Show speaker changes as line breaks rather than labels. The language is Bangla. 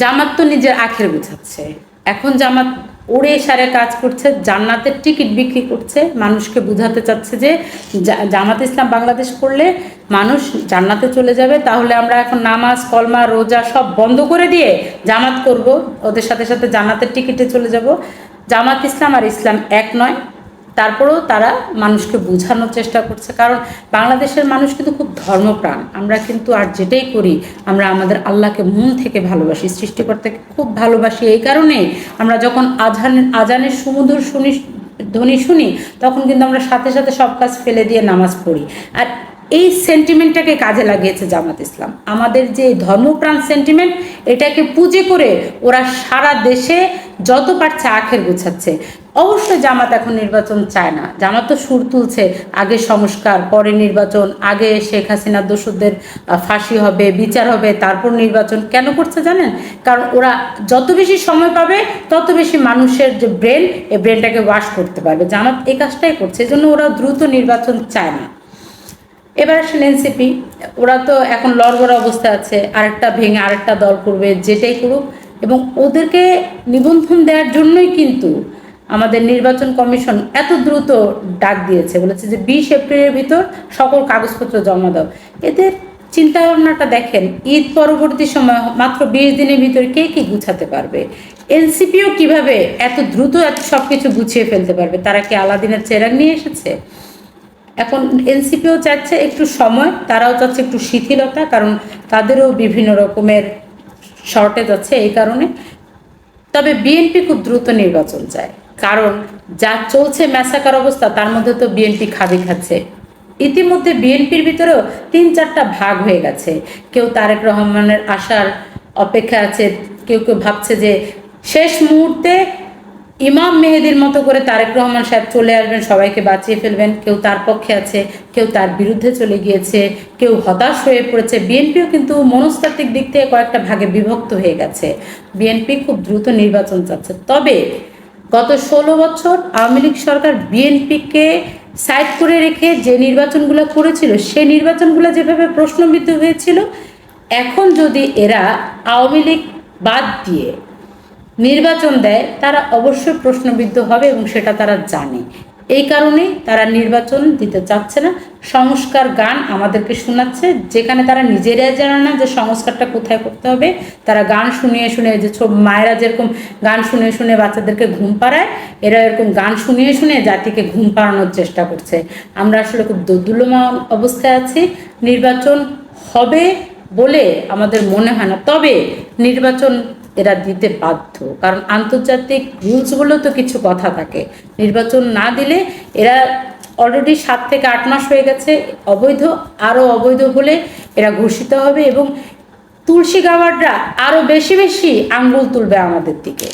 জামাত তো নিজের আখের গুছাচ্ছে। এখন জামাত ওড়ে সারে কাজ করছে, জান্নাতের টিকিট বিক্রি করছে, মানুষকে বুঝাতে চাচ্ছে যে জামাত ইসলাম বাংলাদেশ করলে মানুষ জান্নাতে চলে যাবে, তাহলে আমরা এখন নামাজ, কলমা, রোজা সব বন্ধ করে দিয়ে জামাত করব, ওদের সাথে সাথে জান্নাতের টিকিটে চলে যাব। জামাত ইসলাম আর ইসলাম এক নয়। তারপরেও তারা মানুষকে বোঝানোর চেষ্টা করছে। কারণ বাংলাদেশের মানুষ কিন্তু খুব ধর্মপ্রাণ। আমরা কিন্তু আর যেটাই করি, আমরা আমাদের আল্লাহকে মন থেকে ভালোবাসি, সৃষ্টিকর্তাকে খুব ভালোবাসি। এই কারণে আমরা যখন আজান, আজানের সুমধুর শুনি, ধ্বনি শুনি, তখন কিন্তু আমরা সাথে সাথে সব কাজ ফেলে দিয়ে নামাজ পড়ি। আর এই সেন্টিমেন্টটাকে কাজে লাগিয়েছে জামাত ইসলাম। আমাদের যে ধর্মপ্রাণ সেন্টিমেন্ট এটাকে পুজে করে ওরা সারা দেশে যত পারছে আখের গুছাচ্ছে। অবশ্যই জামাত এখন নির্বাচন চায় না। জামাত তো সুর তুলছে, আগে সংস্কার, পরে নির্বাচন, আগে শেখ হাসিনা দোষদের ফাঁসি হবে, বিচার হবে, তারপর নির্বাচন কেন করছে জানেন? কারণ ওরা যত বেশি সময় পাবে, তত বেশি মানুষের যে ব্রেন, এই ব্রেনটাকে ওয়াশ করতে পারবে। জামাত এই কাজটাই করছে এই জন্য ওরা দ্রুত নির্বাচন চায় না। এবার আসেন এনসিপি। ওরা তো এখন লড়বড় অবস্থা আছে, আরেকটা ভেঙে আরেকটা দল করবে, যেটাই করুক এবং ওদেরকে নিবন্ধন দেওয়ার জন্যই কিন্তু আমাদের নির্বাচন কমিশন এত দ্রুত ডাক দিয়েছে। বলেছে যে বিশ এপ্রিলের ভিতর সকল কাগজপত্র জমা দাও। এদের চিন্তা ভাবনাটা দেখেন, ঈদ পরবর্তী সময় মাত্র বিশ দিনের ভিতরে কে কি গুছাতে পারবে? এনসিপিও কীভাবে এত দ্রুত এত সব কিছু গুছিয়ে ফেলতে পারবে? তারা কি আলাদিনের চেরাগ নিয়ে এসেছে? এখন এনসিপিও চাচ্ছে একটু সময়, তারাও চাচ্ছে একটু শিথিলতা, কারণ তাদেরও বিভিন্ন রকমের শর্টেজ আছে এই কারণে। তবে বিএনপি খুব দ্রুত নির্বাচন চায়। কারণ যা চলছে ম্যাসাকার অবস্থা, তার মধ্যে তো বিএনপি খাবি খাচ্ছে। ইতিমধ্যে বিএনপির ভিতরেও তিন চারটা ভাগ হয়ে গেছে। কেউ তারেক রহমানের আসার অপেক্ষা আছে, কেউ কেউ ভাবছে যে শেষ মুহূর্তে ইমাম মেহেদির মতো করে তারেক রহমান সাহেব চলে আসবেন, সবাইকে বাঁচিয়ে ফেলবেন। কেউ তার পক্ষে আছে, কেউ তার বিরুদ্ধে চলে গিয়েছে, কেউ হতাশ হয়ে পড়েছে। বিএনপিও কিন্তু মনস্তাত্ত্বিক দিক থেকে কয়েকটা ভাগে বিভক্ত হয়ে গেছে। বিএনপি খুব দ্রুত নির্বাচন চাচ্ছে। তবে গত ষোলো বছর আওয়ামী লীগ সরকার বিএনপিকে সাইড করে রেখে যে নির্বাচনগুলো করেছিল সেই নির্বাচনগুলো যেভাবে প্রশ্নবিদ্ধ হয়েছিল, এখন যদি এরা আওয়ামী লীগ বাদ দিয়ে নির্বাচন দেয়, তারা অবশ্যই প্রশ্নবিদ্ধ হবে এবং সেটা তারা জানে। এই কারণেই তারা নির্বাচন দিতে চাচ্ছে না। সংস্কার গান আমাদেরকে শোনাচ্ছে, যেখানে তারা নিজেরাই জানে না যে সংস্কারটা কোথায় করতে হবে। তারা গান শুনিয়ে শুনে যে ছোট মায়েরা যেরকম গান শুনে শুনে বাচ্চাদেরকে ঘুম পাড়ায়, এরা এরকম গান শুনিয়ে শুনে জাতিকে ঘুম পাড়ানোর চেষ্টা করছে। আমরা আসলে খুব দোদুল্যমান অবস্থায় আছি। নির্বাচন হবে বলে আমাদের মনে হয় না। তবে নির্বাচন এরা দিতে বাধ্য। কারণ আন্তর্জাতিক রুলসগুলো তো কিছু কথা থাকে। নির্বাচন না দিলে এরা অলরেডি সাত থেকে আট মাস হয়ে গেছে, অবৈধ আরও অবৈধ হলে এরা ঘোষিত হবে এবং তুলসী গাওয়াররা আরও বেশি বেশি আঙ্গুল তুলবে আমাদের দিকে।